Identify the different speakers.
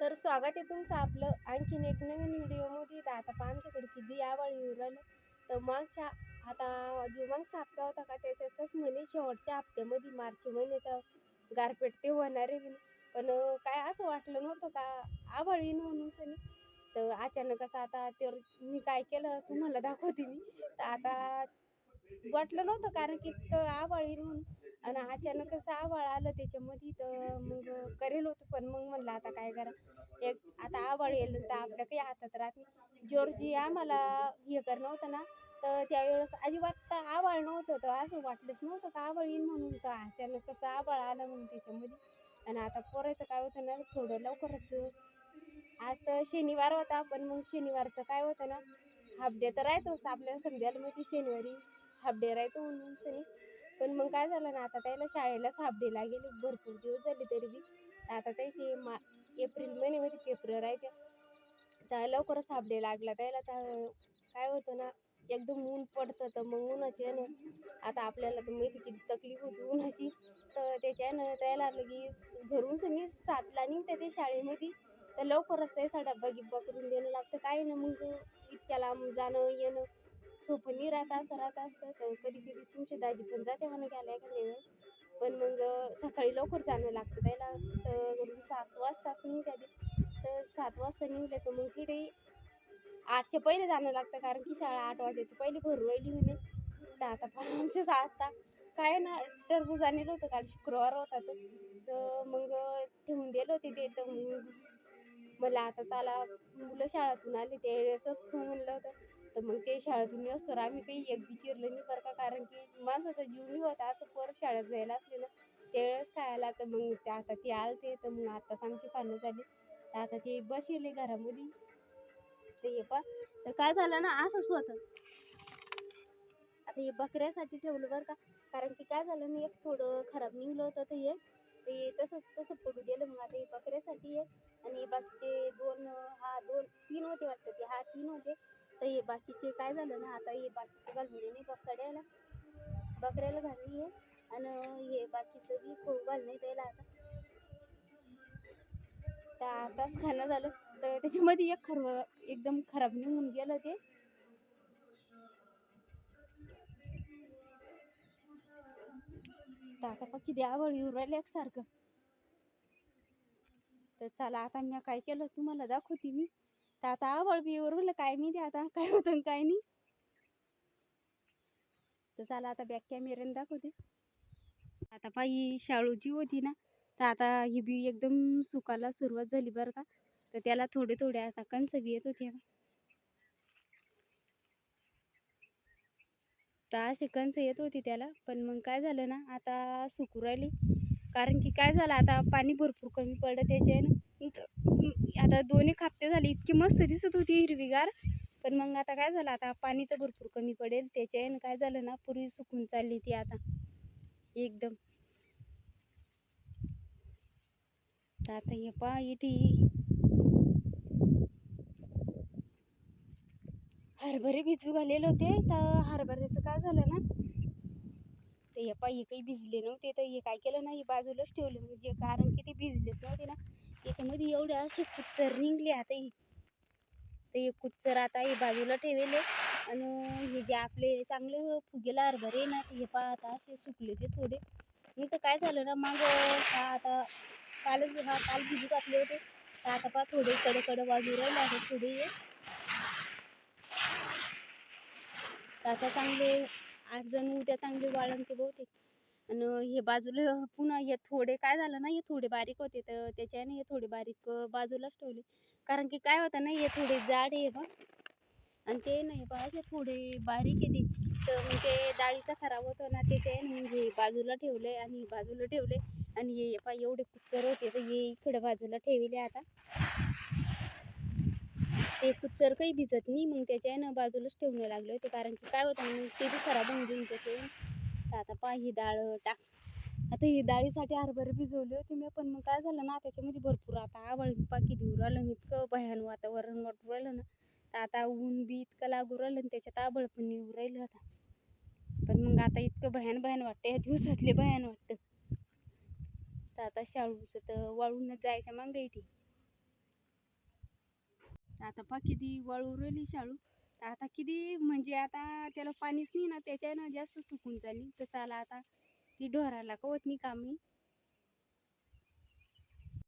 Speaker 1: तर स्वागत आहे तुमचं आपलं आणखीन एक नवीन व्हिडिओमध्ये. तर आता पहा आमच्याकडे किती आवाळ येऊ राहिलं तर मागच्या आता जो मागचा हप्ता होता का त्याच्यातच म्हणे शेवटच्या हप्त्यामध्ये मार्च महिन्याचा गारपेट ते होणार आहे पण काय असं वाटलं नव्हतं का? आभाळ येईन म्हणून सनी तर अचानक असं आता ते मी काय केलं तुम्हाला दाखवते मी. तर आता वाटलं नव्हतं कारण की इतकं येईन म्हणून. आणि अचानक असं आवाळ आलं त्याच्यामध्ये तर मग करेल होतं पण मग म्हणलं आता काय करा? एक आता आवाळ येईल तर आपल्या काही हातात राहत नाही. जोरजी आम्हाला हे करणं होतं ना तर त्यावेळेस अजिबात तर आवाळ नव्हतं तर असं वाटलंच नव्हतं का आवाळ येईन म्हणून तर अचानक कसं आवाळ आलं म्हणून त्याच्यामध्ये. आणि आता पोरायचं काय होतं ना थोडं लवकरच. आज तर शनिवार होता पण मग शनिवारचं काय होतं ना हाफ डे तर राहतोच आपल्याला समजायला माहिती शनिवारी हाफ डे राहतो म्हणून सनी. पण मग काय झालं ना आता त्याला शाळेलाच हाफ डेला गेले भरपूर दिवस झाले तरी बी. आता त्याची मा एप्रिल महिन्यामध्ये पेपर राहते तर लवकरच हाफ डे लागला त्याला. तर काय होतं ना एकदम ऊन पडतं तर मग उन्हाची आहे ना आता आपल्याला तर माहिती किती तकलीफ होती उन्हाची. तर त्याच्यानं त्याला लगेच घरून सगळी सातला निघते ते शाळेमध्ये. तर लवकरच त्याचा डब्बा गिब्बा करून देणं लागतं. काय ना मग इतक्या लांब जाणं येणं. सोपं नाही राहत असं राहत असतं. तर कधी कधी तुमची दाजी पण जाते म्हणा घ्यायला एखाद्या वेळेस. पण मग सकाळी लवकर जाणं लागतं त्याला. तर घरून सात वाजताच निघते तर सात वाजता निघले तर मग तिथे आठच्या पहिले जाणं लागतं. कारण की शाळा आठ वाजायची. पहिले भरू राहिली म्हणे. तर आता पण आमचं आता काय ना टरबूज आणलं होतं. काल शुक्रवार होता तर मग ठेवून दिलं होते ते. तर मग मला आता चला मुलं शाळेतून आले. त्यावेळेसच म्हणलं होतं. तर मग ते शाळेतून असतो तर आम्ही काही एक विचारलं नाही बरं का कारण की माणसाचा जीव नाही होता. असं पोर शाळेत जायला असले ना त्यावेळेस खायला तर मग ते आता ते आलते तर मग आता आमची पानं झाली. तर आता ते बसले घरामध्ये. ते हे पा तर काय झालं ना असंच होतं आता हे बकऱ्यासाठी ठेवलं बरं का. कारण की काय झालं ना एक थोडं खराब निघलं होतं तर हे ते तसंच तसं पडू दिलं. मग आता हे बकऱ्यासाठी आहे आणि बाकीचे दोन हा दोन तीन होते वाटतं ते. हा तीन होते. तर हे बाकीचे काय झालं ना आता हे बाकीचे घालणे नाही बकड्याला बकऱ्याला घालली आहे आणि हे बाकीचं बी खूप घालणे त्याला आता. तर आताच खाणं झालं. तर त्याच्यामध्ये एक खरव एकदम खराब निघून गेलं ते. आता पक्की किती आवड येऊ राहिले एकसारखं. तर चला आता मी काय केलं तुम्हाला दाखवते मी. तर आता आवड बी उरलं काय मी ते आता काय होतं काय नाही. तर चला आता बॅक कॅमेऱ्याने दाखवते. आता पायी शाळू जी होती ना तर आता ही बी एकदम सुकायला सुरुवात झाली बरं का. तर त्याला थोडे थोडे आता कंस बी येत होते तर असे कंस येत होती त्याला पण मग काय झालं ना आता सुकू राहिली. कारण की काय झालं आता पाणी भरपूर कमी पडलं त्याच्यानं. आता दोन्ही खापते झाली. इतकी मस्त दिसत होती हिरवीगार. पण मग आता काय झालं? आता पाणी तर भरपूर कमी पडेल. त्याच्यानं काय झालं ना पूर्वी सुकून चालली ती आता. एकदम. आता हे पा इथे हरभरे भिजू घालेले होते. तर हरभऱ्याचं काय झालं ना ते हे पहा हे काही भिजले नव्हते. तर हे काय केलं ना हे बाजूलाच ठेवले. म्हणजे कारण की ते भिजलेच नव्हते ना. मध्ये एवढे असे कुच्चर निघले आता ही. तर हे कुच्चर आता हे बाजूला ठेवले आणि हे जे आपले चांगले फुगेला हरभरे ना हे पहा आता असे सुकले ते थोडे. नाही तर काय झालं ना मग हा आता कालच हा काल भिजू घातले होते. तर आता पहा थोडे कडे कडे बाजू राहिले आता थोडे. हे आता चांगले आज जण उद्या चांगले वाळण ते बहुतेक. आणि हे बाजूला पुन्हा हे थोडे काय झालं ना हे थोडे बारीक होते तर त्याच्याने हे थोडे बारीक बाजूलाच ठेवले. कारण की काय होतं ना हे थोडे जाड आहे बा आणि ते नाही बा हे थोडे बारीक आहे ते. तर मग ते डाळीचा खराब होतो ना त्याच्याने म्हणजे हे बाजूला ठेवले आणि बाजूला ठेवले. आणि हे पा एवढे कुच्चर होते. तर हे इकडे बाजूला ठेवले आता. ते कुच्चर काही भिजत नाही. मग त्याच्यानं बाजूलाच ठेवणं लागले होते. कारण की काय होतं मग ते बी खराब होऊन जाईल त्याचे. तर आता पहा ही डाळ टाक. आता ही डाळीसाठी हरभरे भिजवले होते मी पण मग काय झालं ना त्याच्यामध्ये भरपूर आता आवळ पाकी देऊ राहिलं इतकं भयान वातावरण वाटू राहिलं ना. तर आता ऊन बी इतकं लागू राहिलं आणि त्याच्यात आबळ पण येऊ राहिलं आता. पण मग आता इतकं भयान भयान वाटतं या दिवसातले भयान वाटतं. तर आता शाळूचं तर वाळूनच जायच्या मागं इथे. आता पाकिती वाळू राहिली शाळू. आता किती म्हणजे आता त्याला पाणीच नाही ना त्याच्यानं जास्त सुकून चालली. तर चला आता ती ढोराला कवत नाही कामी